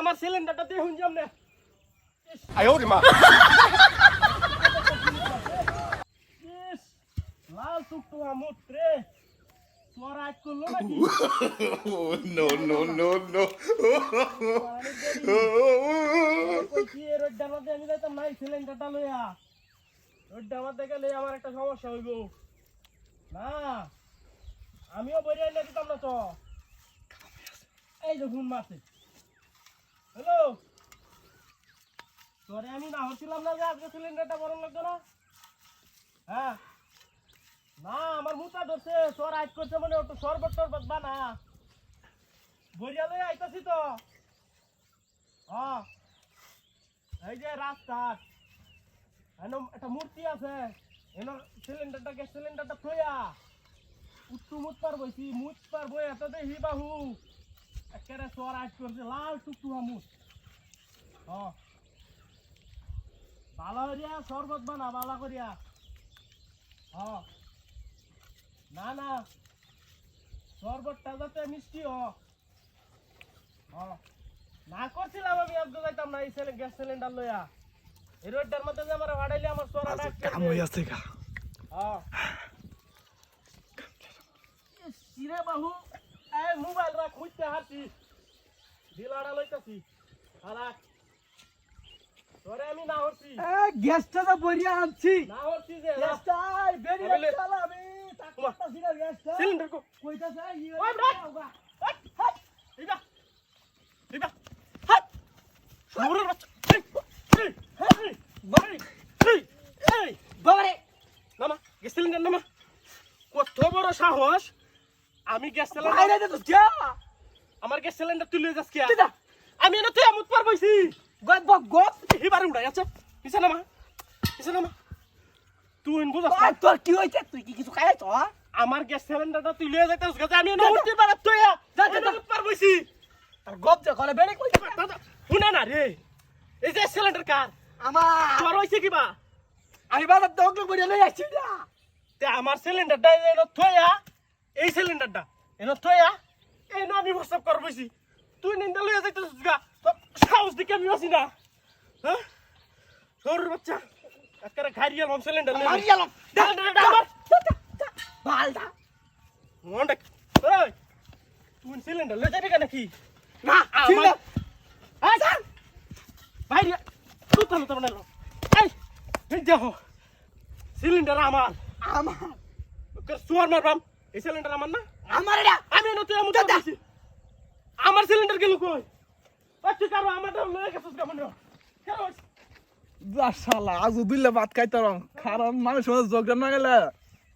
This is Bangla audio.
আমার সিলিন্ডারটা দিয়ে হুন যাম না। আয়ো রে মা। লাল টুকটুকা আমি যাইতাম নাই সিলিন্ডারটা লইয়া। রোডটা আমার দেখে আমার একটা সমস্যা হইব। না আমিও বইরে এনে দিতাম না তো? এই যে ঘুম মারছে হ্যালো? তোরে আমি না হচ্ছিলাম না যে আজকে সিলিন্ডারটা বরং লাগতো না? হ্যাঁ? না, আমার মুতা ধরছে। সর আজ করছে মানে ওটা সরবত টরবত বানা। লই আইতাছি তো। হ্যাঁ এই যে রাস্তা একটা মূর্তি আছে। এনো সিলিন্ডারটা, গ্যাস সিলিন্ডারটা থইয়া উত্তু মুত পার বইছি মুত পার বই এত দেখি বাহু একেবারে সর আজ করছে লাল টুকটুকা মুত হ ভালো করিয়া শরবত বানা ভালো করিয়া হ না না। শরবতটা যাতে মিষ্টি হ। হ না করছিলাম আমি আজকে যাইতাম না এই গ্যাস সিলিন্ডার লইয়া এই রোডটার মধ্যে যে আমার হারাইলে আমার সরা ডাক কাম আছে গা হ্যাঁ বাহু এই মোবাইল রাখ খুঁজতে হাঁটছি। ডিলারা লইতাছি। হারাক তোরে আমি না হচ্ছি গ্যাসটা তো বরিয়া আনছি। না হচ্ছি যে গ্যাসটা বেরি আমি আমি তাকতাছি না গ্যাসটা। সিলিন্ডার কো। কইতাছে ওই ব্রেক হাট হাট ইবা ইবা হাট শুরু বাচ্চা। এই এই এই বাই এই এই বাবারে। নামা গ্যাস সিলিন্ডার নামা। কত বড় সাহস। আমি গ্যাস সিলিন্ডার দে আমার গ্যাস সিলিন্ডার তুলে যাস কি? আমি এনে তুই আমুত পার বইছি। বক গদ এবারে উড়াই আছে পিছে নামা পিছে নামা। তুই বুঝাস না? আর তোর কি হইছে? তুই কি কিছু খাইছ আমার গ্যাস সিলিন্ডারটা তুই লিয়ে যাইতাস গাছে আমি এনে উঠতে পারে তুই যা, যা। আমুত পার বইছি। আর গপ যে করে বেরে কই শুনে না রে। এই যে সিলিন্ডার কার? আমার। তোর হইছে কিবা আমি বাজার দগল বরিয়া লই আসছি না তে আমার সিলিন্ডারটা থইয়া এই সিলিন্ডারটা এনে থইয়া এই নো আমি প্রস্তাব কর বইছি তুই নিন্দা লইয়া যাইতাস গা। সাহস দিকে আমি আছি না। হ্যাঁ? বাচ্চা। একেবারে খাই গেলাম সিলিন্ডার বালটা মন্ডা তুই সিলিন্ডার যাবি কেন কি না আমার বাইরে তুই তাহলে তো বানালো এই এই দেখো। সিলিন্ডার আমার। আমার। সুয়ার মারবাম। এই সিলিন্ডার আমার না? আমার এটা? আমি নতুন এমন দাদা। করছি। আমার সিলিন্ডার গেল কই আচ্ছা তুই কারও আমারটা লয়ে গেছিস কেমন শালা আজ দুইলে ভাত খাইতাম। কারণ মানুষ যোগদান না গেলে।